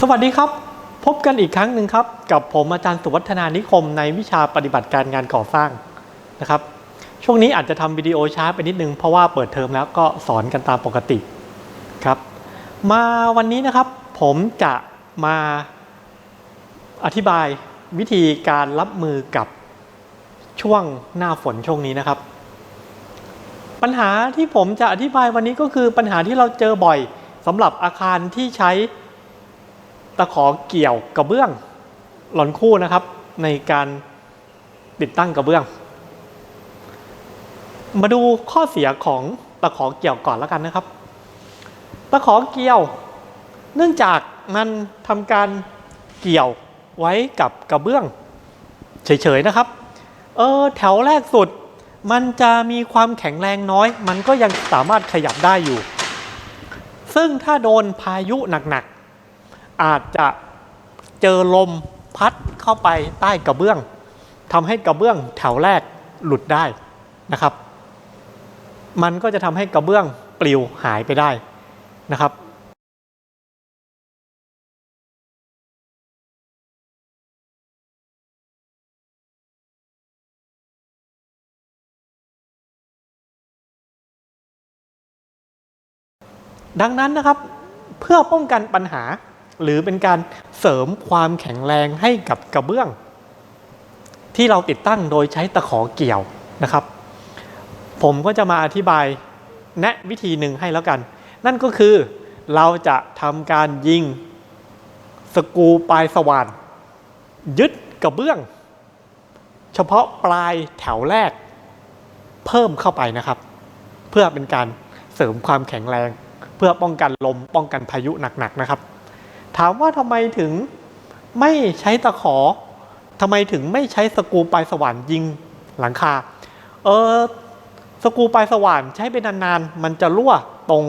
สวัสดีครับ พบกันอีกครั้งหนึ่งครับ กับผมอาจารย์สุวัฒนานิคมในวิชาปฏิบัติการงานก่อสร้างนะครับ ช่วงนี้อาจจะทำวิดีโอช้าไปนิดนึง เพราะว่าเปิดเทอมแล้วก็สอนกันตามปกติครับ มาวันนี้นะครับผมจะมาอธิบายวิธีการรับมือกับช่วงหน้าฝนช่วงนี้นะครับ ปัญหาที่ผมจะอธิบายวันนี้ก็คือปัญหาที่เราเจอบ่อยสำหรับอาคารที่ใช้ ตะขอเกี่ยวกระเบื้องหลอนคู่นะครับ ในการติดตั้งกระเบื้อง มาดูข้อเสียของตะขอเกี่ยวก่อนแล้วกันนะครับ ตะขอเกี่ยว เนื่องจากมันทำการเกี่ยวไว้กับกระเบื้อง เฉยๆนะครับ เออแถวแรกสุด มันจะมีความแข็งแรงน้อย มันก็ยังสามารถขยับได้อยู่ ซึ่งถ้าโดนพายุหนักๆ อาจจะเจอลมพัดเข้าไปใต้กระเบื้องทำให้กระเบื้องแถวแรกหลุดได้นะครับ มันก็จะทำให้กระเบื้องปลิวหายไปได้นะครับดังนั้นนะครับเพื่อป้องกันปัญหา หรือเป็นการเสริมความแข็งแรงให้กับกระเบื้อง ที่เราติดตั้งโดยใช้ตะขอเกี่ยวนะครับ ผมก็จะมาอธิบายแนะวิธีหนึ่งให้แล้วกัน นั่นก็คือเราจะทำการยิงสกูปลายสว่านยึดกระเบื้อง เฉพาะปลายแถวแรก เพิ่มเข้าไปนะครับ เพื่อเป็นการเสริมความแข็งแรง เพื่อป้องกันลมป้องกันพายุหนักๆนะครับ ถามว่าทำไมถึงไม่ใช้ตะขอทำไมถึงไม่ใช้สกูปลายสว่านยิงหลังคา เออสกูปลายสว่านใช้ไปนานๆ มันจะรั่วตรง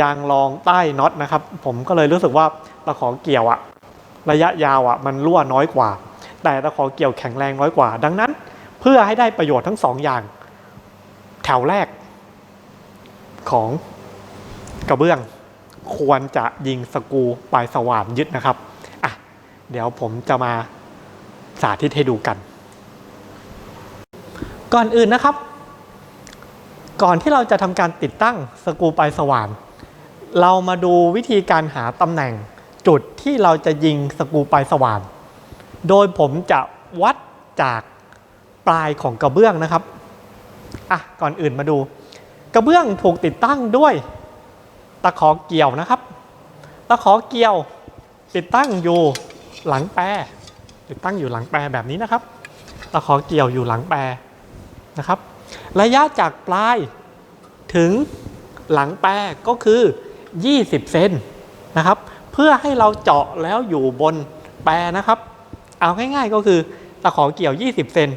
ยางรองใต้น็อตนะครับ ผมก็เลยรู้สึกว่าตะขอเกี่ยวอะระยะยาวอะมันรั่วน้อยกว่า แต่ตะขอเกี่ยวแข็งแรงน้อยกว่า ดังนั้น เพื่อให้ได้ประโยชน์ทั้งสองอย่าง แถวแรกของกระเบื้อง ควรจะยิงสกูปลายสว่านยึดนะครับอะเดี๋ยวผมจะมาสาธิตให้ดูกัน ก่อนอื่นนะครับ ก่อนที่เราจะทำการติดตั้งสกูปลายสว่าน เรามาดูวิธีการหาตำแหน่งจุดที่เราจะยิงสกูปลายสว่าน โดยผมจะวัดจากปลายของกระเบื้องนะครับอะก่อนอื่นมาดู กระเบื้องถูกติดตั้งด้วย ตะขอเกี่ยวนะครับ ตะขอเกี่ยวติดตั้งอยู่หลังแปรติดตั้งอยู่หลังแปรแบบนี้นะครับ ตะขอเกี่ยวอยู่หลังแปรนะครับ ระยะจากปลายถึงหลังแปรก็คือ 20 เซนนะครับ เพื่อให้เราเจาะแล้วอยู่บนแปรนะครับ เอาง่ายๆก็คือตะขอเกี่ยว 20 เซน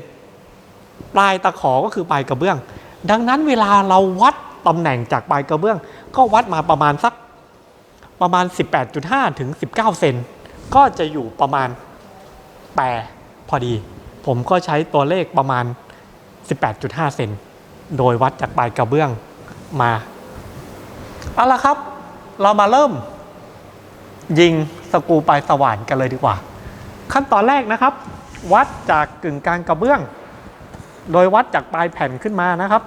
ปลายตะขอก็คือปลายกระเบื้อง ดังนั้นเวลาเราวัดตำแหน่งจากปลายกระเบื้อง ก็วัดมาประมาณสักประมาณ 18.5 ถึง 19 เซนก็จะอยู่ประมาณแปรพอดี ผมก็ใช้ตัวเลขประมาณ 18.5 เซนโดยวัดจากปลายกระเบื้องมาเอาละครับ เรามาเริ่ม ยิงสกูปลายสว่านกันเลยดีกว่า ขั้นตอนแรกนะครับ วัดจากกึ่งกลางกระเบื้อง โดยวัดจากปลายแผ่นขึ้นมานะครับ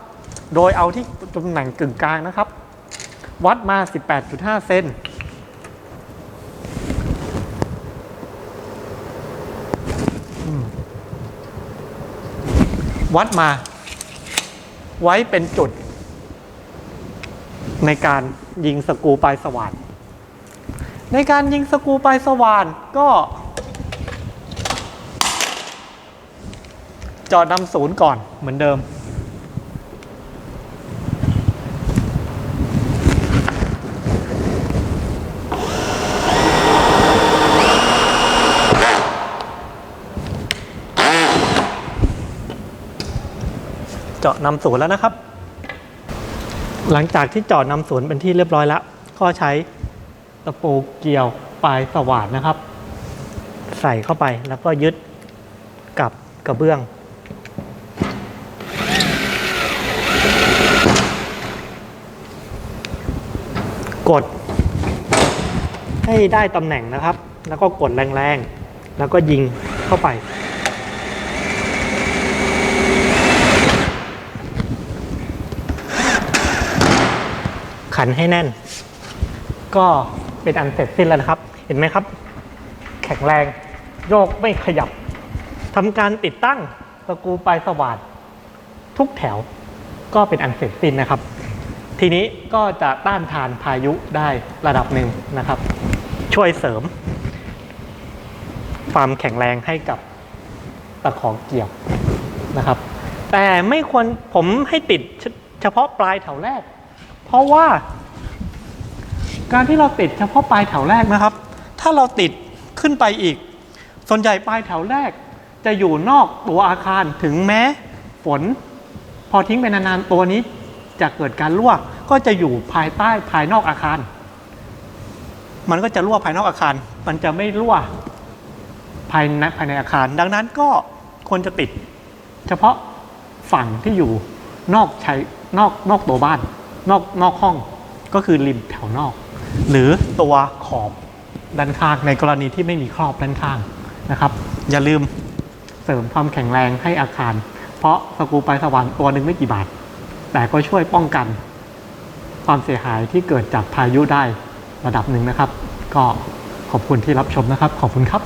โดยเอาที่ตำแหน่งกึ่งกลางนะครับ วัดมา 18.5 เซนวัดมา ไว้เป็นจุด ในการยิงสกูปลายสว่าน ในการยิงสกูปลายสว่านก็จอดนำศูนย์ก่อนเหมือนเดิมาะนำศูนย์แล้วนะครับ หลังจากที่เจาะนำศูนย์เป็นที่เรียบร้อยแล้ว ก็ใช้ตะปูเกี่ยวปลายสว่านนะครับ ใส่เข้าไปแล้วก็ยึดกับกระเบื้องกดให้ได้ตำแหน่งนะครับ แล้วก็กดแรงๆ แล้วก็ยิงเข้าไป ขันให้แน่น ก็เป็นอันเสร็จสิ้นแล้วนะครับ เห็นไหมครับ แข็งแรง โยกไม่ขยับทำการติดตั้งตะกูปลายสว่านทุกแถวก็เป็นอันเสร็จสิ้นนะครับ ทีนี้ก็จะต้านทานพายุได้ระดับหนึ่งนะครับ ช่วยเสริม ความแข็งแรงให้กับตะขอเกี่ยวนะครับ แต่ไม่ควรผมให้ติดเฉพาะปลายแถวแรก เพราะว่า การที่เราติดเฉพาะปลายแถวแรกนะครับ ถ้าเราติดขึ้นไปอีก ส่วนใหญ่ปลายแถวแรก จะอยู่นอกตัวอาคารถึงแม้ฝน พอทิ้งไปนานๆตัวนี้จะเกิดการรั่วก็จะอยู่ภายใต้ภายนอกอาคาร มันก็จะรั่วภายนอกอาคาร มันจะไม่รั่วภายในภายในอาคาร ดังนั้นก็ควรจะติด เฉพาะฝั่งที่อยู่นอกใช้นอกนอกตัวบ้าน นอกนอกห้องก็คือริมแถวนอก หรือตัวขอบด้านข้างในกรณีที่ไม่มีครอบด้านข้างนะครับ อย่าลืมเสริมความแข็งแรงให้อาคาร เพราะสกรูปายสว่านตัวหนึ่งไม่กี่บาท แต่ก็ช่วยป้องกันความเสียหายที่เกิดจากพายุได้ระดับหนึ่งนะครับ ก็ขอบคุณที่รับชมนะครับ ขอบคุณครับ